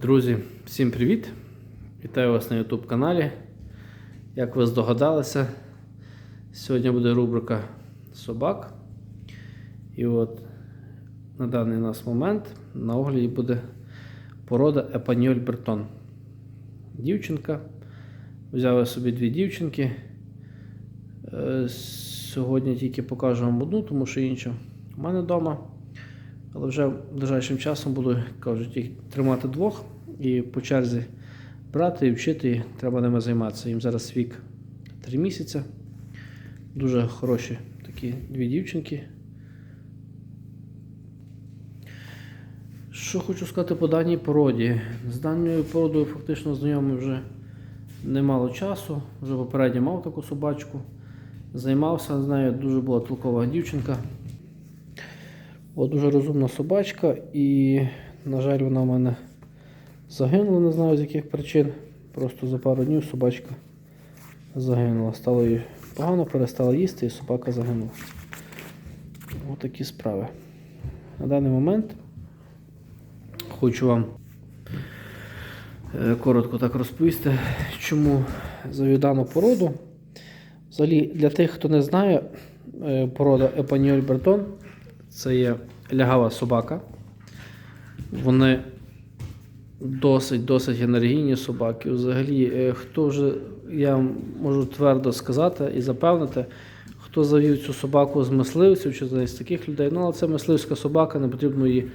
Друзі, всім привіт! Вітаю вас на YouTube каналі. Як ви здогадалися, сьогодні буде рубрика собак. І от на даний нас момент на огляді буде порода Епаньоль Бертон. Дівчинка. Взяв я собі дві дівчинки. Е, Сьогодні тільки покажу вам одну, тому що інша у мене вдома. Але вже ближайшим часом буду, кажуть, їх тримати двох і по черзі брати і вчити, і треба ними займатися. Їм зараз вік 3 місяці. Дуже хороші такі дві дівчинки. Що хочу сказати по даній породі. З даною породою фактично знайомий вже немало часу. Вже попередньо мав таку собачку. Займався з нею, дуже була толкова дівчинка. От дуже розумна собачка, і, на жаль, вона в мене загинула, не знаю з яких причин. Просто за пару днів собачка загинула. Стало їй погано, перестала їсти і собака загинула. Ось такі справи. На даний момент хочу вам е, коротко так розповісти, чому завів дану породу. Взагалі, для тих, хто не знає, е, порода Епаніоль Бертон це є лягава собака. Вони досить-досить енергійні собаки. Взагалі, е, хто вже, я можу твердо сказати і запевнити, хто завів цю собаку з мисливців чи з таких людей, ну але це мисливська собака, не потрібно її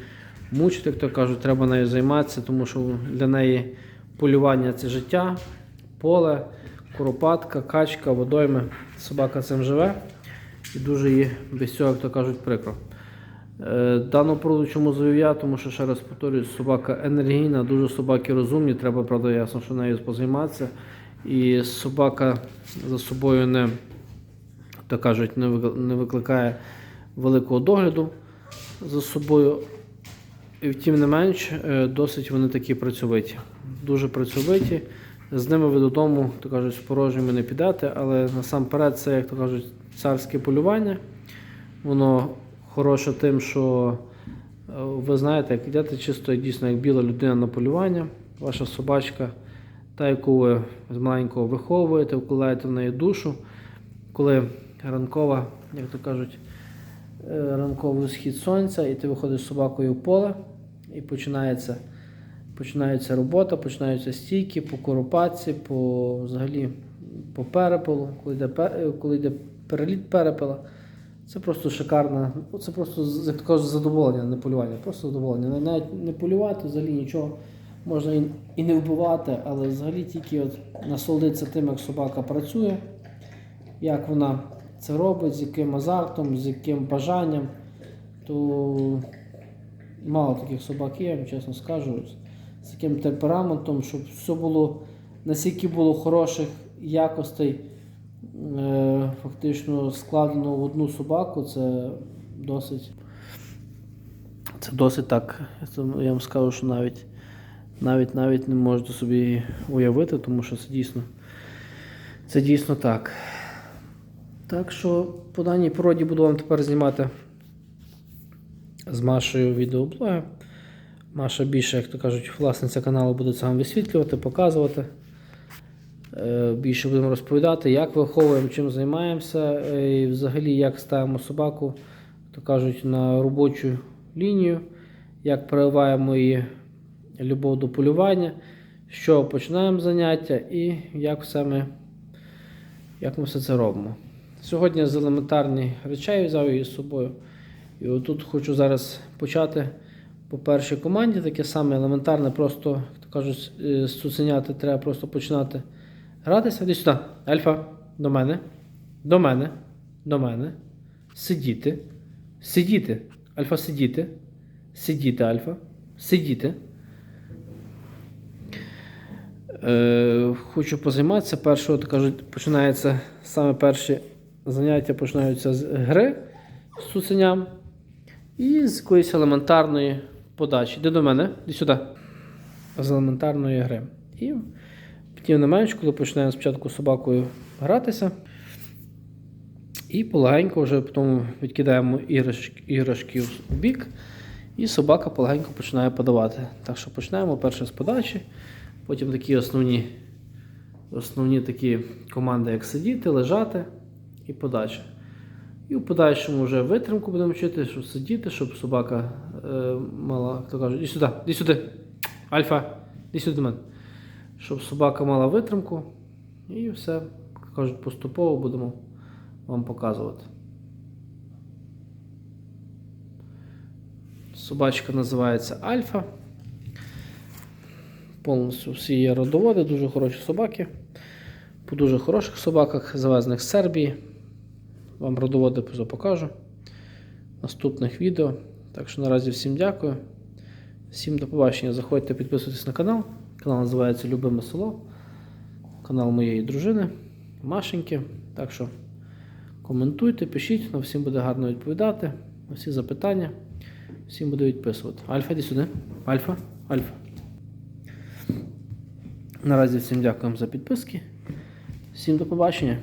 мучити, як то кажуть, треба нею займатися, тому що для неї полювання це життя, поле, куропатка, качка, водойми. Собака цим живе і дуже їй без цього, як то кажуть, прикро. Е, Дану породу чому завів я, тому що ще раз повторюю, собака енергійна, дуже собаки розумні, треба, правда, ясно, що нею позайматися. І собака за собою не, то кажуть, не викликає великого догляду за собою. І втім не менш, е, досить вони такі працьовиті. Дуже працьовиті. З ними ви додому, то кажуть, з порожніми не підете, але насамперед це, як то кажуть, царське полювання. Воно хороше тим, що е, ви знаєте, як йдете чисто дійсно як біла людина на полювання, ваша собачка, та, яку ви з маленького виховуєте, вкладаєте в неї душу, коли ранкова, як то кажуть, е, ранковий схід сонця, і ти виходиш з собакою в поле, і починається, починається робота, починаються стійки по коропатці, по взагалі по перепелу, коли йде, е, коли йде переліт перепела. Це просто шикарна, ну, це просто як то кажуть, задоволення, не полювання, просто задоволення. Навіть не полювати, взагалі нічого можна і, і не вбивати, але взагалі тільки от насолодитися тим, як собака працює, як вона це робить, з яким азартом, з яким бажанням, то мало таких собак є, я вам чесно скажу, з таким темпераментом, щоб все було, настільки було хороших якостей е, фактично складено в одну собаку, це досить. Це досить так. Я вам скажу, що навіть навіть навіть не можете собі уявити, тому що це дійсно, це дійсно так. Так що по даній породі буду вам тепер знімати з Машею відеоблоги. Маша більше, як то кажуть, власниця каналу буде це вам висвітлювати, показувати. Е, Більше будемо розповідати, як виховуємо, чим займаємося, е, і взагалі як ставимо собаку, то кажуть, на робочу лінію, як проявляємо її любов до полювання, що починаємо заняття і як все ми, як ми все це робимо. Сьогодні з елементарних речей взяв її з собою. І отут хочу зараз почати по першій команді, таке саме елементарне, просто, як то кажуть, е, з треба просто починати гратися. Іди сюди. Альфа, до мене. До мене. До мене. Сидіти. Сидіти. Альфа, сидіти. Сидіти, альфа. Сидіти. Е, хочу позайматися. Першого, то кажуть, починається саме перші заняття починаються з гри з цуценям і з якоїсь елементарної подачі. Іди до мене, іди сюди. З елементарної гри. І тим не менш, коли починаємо спочатку з собакою гратися, І полегенько вже потім відкидаємо іграшки, в бік, і собака полегенько починає подавати. Так що починаємо перше з подачі, потім такі основні, основні такі команди, як сидіти, лежати і подача. І в подальшому вже витримку будемо вчити, щоб сидіти, щоб собака е, мала, як то кажуть, іди сюди, іди сюди, Альфа, іди сюди до мене. Щоб собака мала витримку. І все, кажуть, поступово будемо вам показувати. Собачка називається Альфа. Повністю всі є родоводи, дуже хороші собаки. По дуже хороших собаках, завезених з Сербії. Вам родоводи покажу в наступних відео. Так що наразі всім дякую. Всім до побачення. Заходьте, підписуйтесь на канал. Канал називається Любиме село. Канал моєї дружини Машеньки. Так що коментуйте, пишіть, на всім буде гарно відповідати. На всі запитання. Всім буду відписувати. Альфа, іди сюди. Альфа, Альфа. Наразі всім дякуємо за підписки. Всім до побачення.